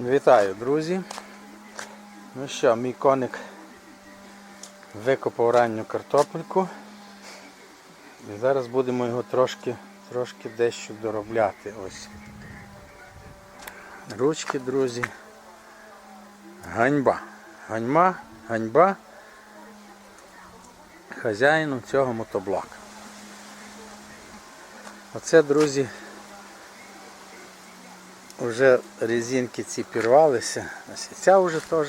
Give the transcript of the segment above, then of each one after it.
Вітаю, друзі. Ну що, мій коник викопав ранню картопельку. І зараз будемо його трошки, трошки дещо доробляти. Ось. Ручки, друзі. Ганьба. Ганьба, ганьба хазяїну цього мотоблока. Оце, друзі, вже резинки ці пірвалися. Ось ця вже теж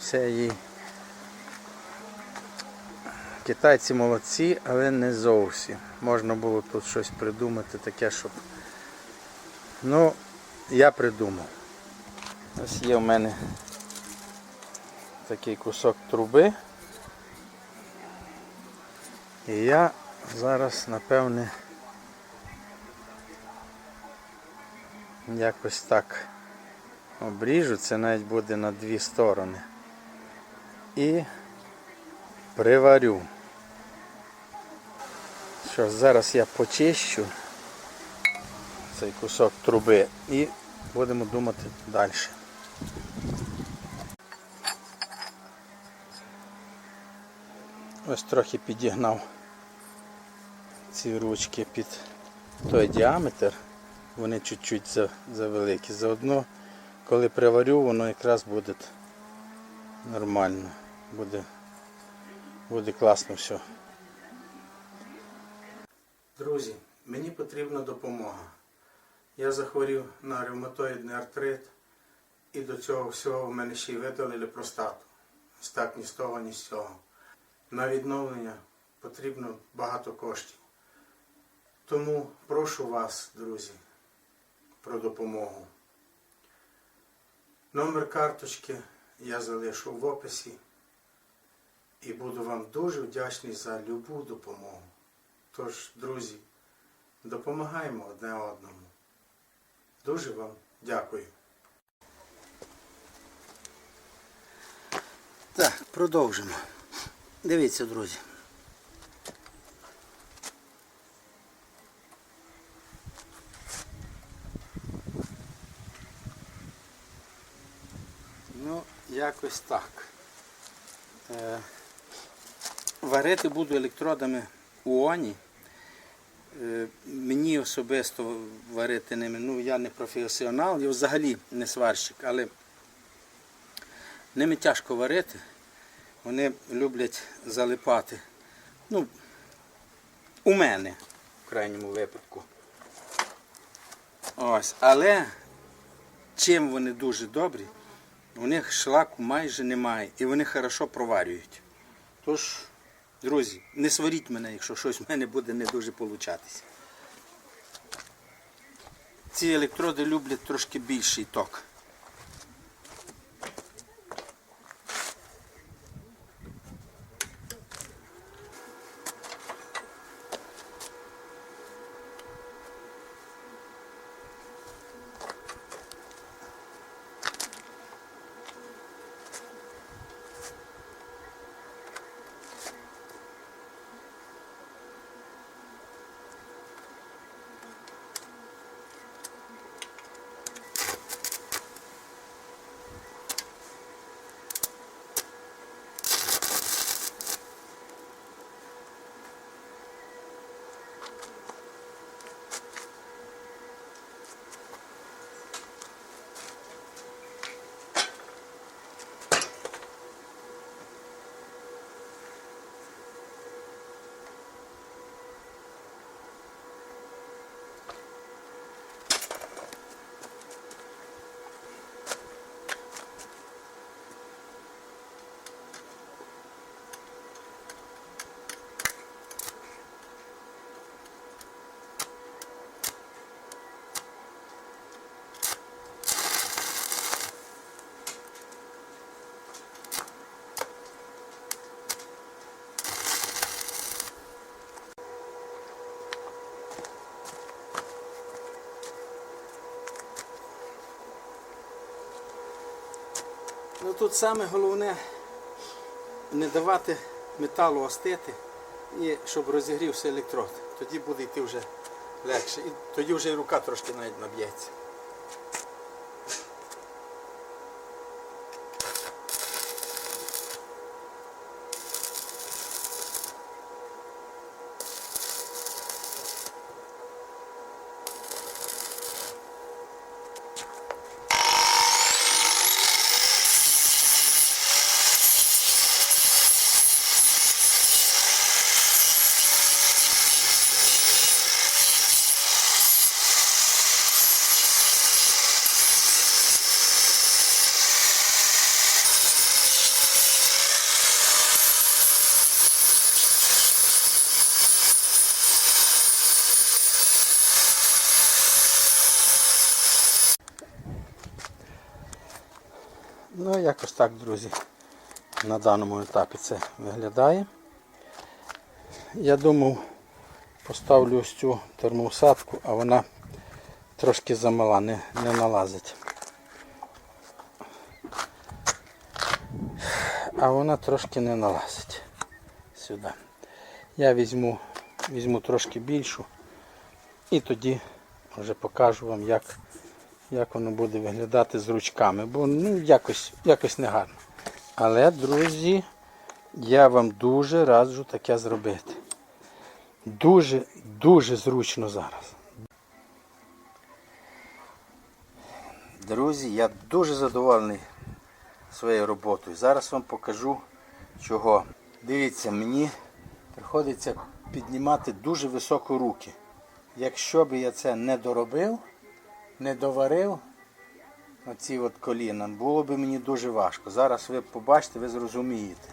все їй. Китайці молодці, але не зовсім. Можна було тут щось придумати таке, щоб. Ну, я придумав. Ось є в мене такий кусок труби. І я зараз, напевне, якось так обріжу, це навіть буде на дві сторони. І приварю. Що зараз я почищу цей кусок труби і будемо думати далі. Ось трохи підігнав ці ручки під той діаметр. Вони чуть-чуть за, завеликі. Заодно, коли приварю, воно якраз буде нормально. Буде, буде класно все. Друзі, мені потрібна допомога. Я захворів на ревматоїдний артрит і до цього всього в мене ще й видалили простату. Ось так ні з того, ні з цього. На відновлення потрібно багато коштів. Тому прошу вас, друзі, про допомогу. Номер карточки я залишу в описі і буду вам дуже вдячний за любу допомогу. Тож, друзі, допомагаємо одне одному. Дуже вам дякую. Так, продовжимо. Дивіться, друзі. Ну, якось так. Е, варити буду електродами УОНі. Е, мені особисто варити ними, ну я не професіонал, я взагалі не сварщик, але ними тяжко варити. Вони люблять залипати. Ну, у мене, в крайньому випадку. Ось, але чим вони дуже добрі, у них шлаку майже немає і вони хорошо проварюють. Тож, друзі, не сваріть мене, якщо щось в мене буде не дуже получатися. Ці електроди люблять трошки більший ток. Ну тут саме головне не давати металу остити і щоб розігрівся електрод. Тоді буде йти вже легше. І тоді вже і рука трошки навіть наб'ється. Ну, якось так, друзі, на даному етапі це виглядає. Я думав, поставлю ось цю термоусадку, а вона трошки замала, не, не налазить. А вона трошки не налазить сюди. Я візьму, візьму трошки більшу і тоді вже покажу вам, як, як воно буде виглядати з ручками, бо ну, якось, якось не гарно. Але, друзі, я вам дуже раджу таке зробити. Дуже, дуже зручно зараз. Друзі, я дуже задоволений своєю роботою. Зараз вам покажу чого. Дивіться, мені приходиться піднімати дуже високо руки. Якщо б я це не доробив, не доварив, оці от коліна, було б мені дуже важко. Зараз ви побачите, ви зрозумієте.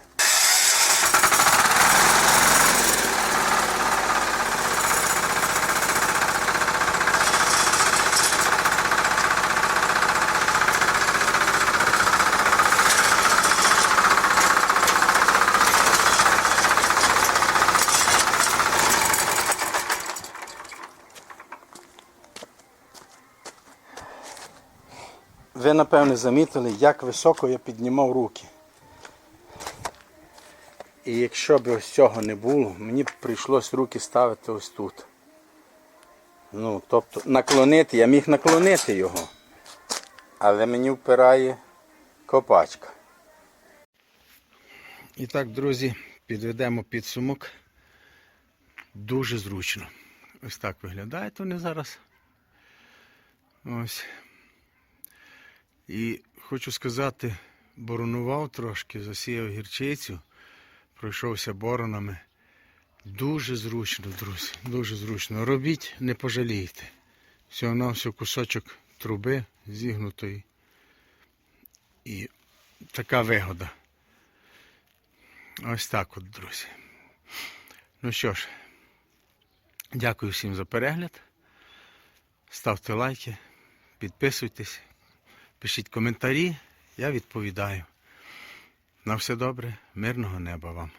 Ви, напевне, замітили, як високо я піднімав руки. І якщо б ось цього не було, мені б прийшлось руки ставити ось тут. Ну, тобто наклонити, я міг наклонити його, але мені впирає копачка. І так, друзі, підведемо підсумок. Дуже зручно. Ось так виглядають вони зараз. Ось. І хочу сказати, боронував трошки, засіяв гірчицю, пройшовся боронами. Дуже зручно, друзі, дуже зручно. Робіть, не пожалієте. Всього на все кусочок труби зігнутої. І така вигода. Ось так от, друзі. Ну що ж, дякую всім за перегляд. Ставте лайки, підписуйтесь. Пишіть коментарі, я відповідаю. На все добре, мирного неба вам.